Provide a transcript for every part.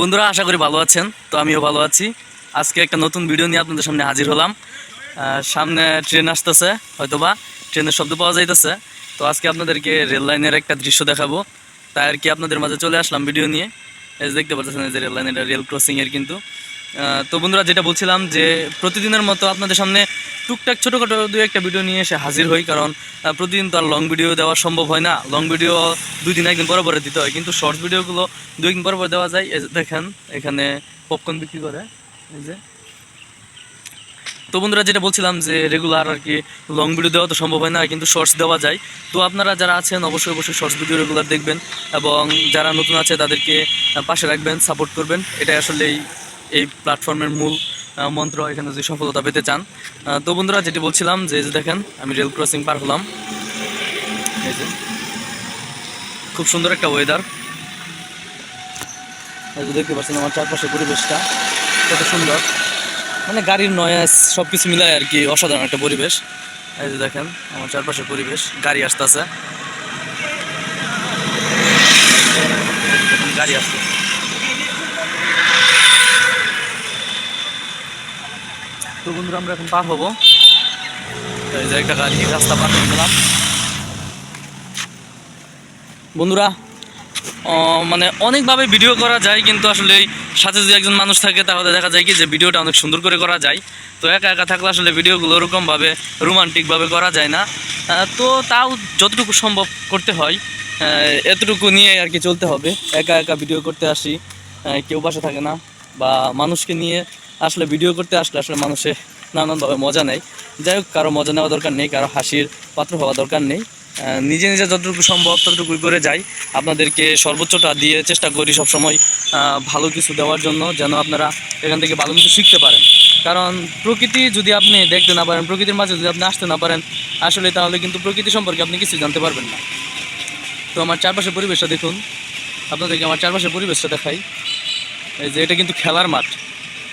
বন্ধুরা, আশা করি ভালো আছেন। তো আমিও ভালো আছি। আজকে একটা নতুন ভিডিও নিয়ে আপনাদের সামনে হাজির হলাম। সামনে ট্রেন আসতেছে, হয়তোবা ট্রেনের শব্দ পাওয়া যাইতেছে। তো আজকে আপনাদেরকে রেল লাইনের একটা দৃশ্য দেখাবো। তাই আর কি আপনাদের মাঝে চলে আসলাম ভিডিও নিয়ে। যে দেখতে পাচ্ছেন যে রেল লাইন রেল ক্রসিং এর কিন্তু। তো বন্ধুরা, যেটা বলছিলাম যে প্রতিদিনের মতো আপনাদের সামনে টুকটাক ছোটোখাটো দু একটা ভিডিও নিয়ে এসে হাজির হই, কারণ প্রতিদিন তো আর লং ভিডিও দেওয়া সম্ভব হয় না। লং ভিডিও দুই দিন, একদিন পরে পরে দিতে হয়। কিন্তু শর্ট ভিডিওগুলো দুই দিন পরে পরে দেওয়া যায়। দেখেন, এখানে পপকর্ন বিক্রি করে। এই যে। তো বন্ধুরা, যেটা বলছিলাম যে রেগুলার আর কি লং ভিডিও দেওয়া তো সম্ভব হয় না, কিন্তু শর্টস দেওয়া যায়। তো আপনারা যারা আছেন, অবশ্যই অবশ্যই শর্টস ভিডিও রেগুলার দেখবেন এবং যারা নতুন আছে, তাদেরকে পাশে রাখবেন সাপোর্ট করবেন। এটাই আসলে এই প্ল্যাটফর্মের মূল মন্ত্র এখানে যদি সফলতা পেতে চান। তো বন্ধুরা, যেটি বলছিলাম যে দেখেন, আমি রেল ক্রসিং পার হলাম। খুব সুন্দর একটা ওয়েদার দেখতে পাচ্ছেন আমার চারপাশে পরিবেশটা, কত সুন্দর। মানে গাড়ির নয়েস সব কিছু মিলায় আর কি অসাধারণ একটা পরিবেশ। এই যে দেখেন, আমার চারপাশের পরিবেশ, গাড়ি আসতেছে। গাড়ি আসছে তো বন্ধুরা, আমরা এখন পার হব। এই একটা গাড়ি, রাস্তা পার গেলাম। বন্ধুরা মানে অনেকভাবে ভিডিও করা যায়, কিন্তু আসলে সাথে যদি একজন মানুষ থাকে, তাহলে দেখা যায় কি যে ভিডিওটা অনেক সুন্দর করে করা যায়। তো একা একা থাকলে আসলে ভিডিওগুলো ওরকমভাবে রোমান্টিকভাবে করা যায় না। তো তাও যতটুকু সম্ভব করতে হয় এতটুকু নিয়ে আর কি চলতে হবে। একা একা ভিডিও করতে আসি কেউ বাসা থাকে না, বা মানুষকে নিয়ে আসলে ভিডিও করতে আসলে আসলে মানুষে নানানভাবে মজা নেয়। যাই হোক, কারও মজা নেওয়া দরকার নেই, কারও হাসির পাত্র হওয়া দরকার নেই। নিজে নিজে যতটুকু সম্ভব ততটুকু করে যাই। আপনাদেরকে সর্বোচ্চটা দিয়ে চেষ্টা করি সবসময় ভালো কিছু দেওয়ার জন্য, যেন আপনারা এখান থেকে ভালো কিছু শিখতে পারেন। কারণ প্রকৃতি যদি আপনি দেখতে না পারেন, প্রকৃতির মাঝে যদি আপনি আসতে না পারেন, আসলে তাহলে কিন্তু প্রকৃতি সম্পর্কে আপনি কিছু জানতে পারবেন না। তো আমার চারপাশের পরিবেশটা দেখুন। আপনাদেরকে আমার চারপাশের পরিবেশটা দেখাই। এই যে এটা কিন্তু খেলার মাঠ।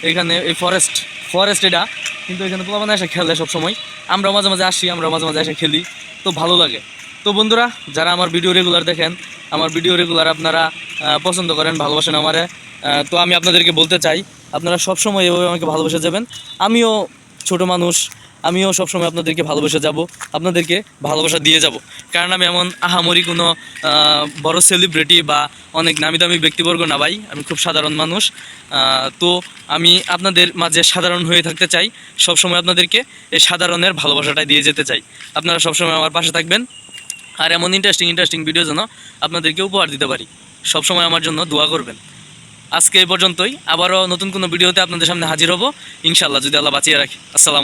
এখানে এই ফরেস্ট ফরেস্ট এটা। কিন্তু এখানে পোলাপানা এসে খেলে সবসময়। আমরা মাঝে মাঝে আসি আমরা মাঝে মাঝে এসে খেলি। তো ভালো লাগে। তো বন্ধুরা, যারা আমার ভিডিও রেগুলার দেখেন, আমার ভিডিও রেগুলার আপনারা পছন্দ করেন, ভালোবাসেন আমারে তো আমি আপনাদেরকে বলতে চাই, আপনারা সবসময় এভাবে আমাকে ভালোবেসে যাবেন। আমিও ছোট মানুষ আমিও সবসময় আপনাদেরকে ভালোবাসা যাব, আপনাদেরকে ভালোবাসা দিয়ে যাব। কারণ আমি এমন আহামরি কোনো বড় সেলিব্রিটি বা অনেক নামি দামি ব্যক্তিবর্গ না ভাই, আমি খুব সাধারণ মানুষ। তো আমি আপনাদের মাঝে সাধারণ হয়ে থাকতে চাই, সবসময় আপনাদেরকে এই সাধারণের ভালোবাসাটাই দিয়ে যেতে চাই। আপনারা সবসময় আমার পাশে থাকবেন। আর এমন ইন্টারেস্টিং ইন্টারেস্টিং ভিডিও যেন আপনাদেরকে উপহার দিতে পারি। সবসময় আমার জন্য দোয়া করবেন। আজকে এই পর্যন্তই। আবারও নতুন কোনো ভিডিওতে আপনাদের সামনে হাজির হব। ইনশাল্লাহ যদি আল্লাহ বাঁচিয়ে রাখে। আসসালামু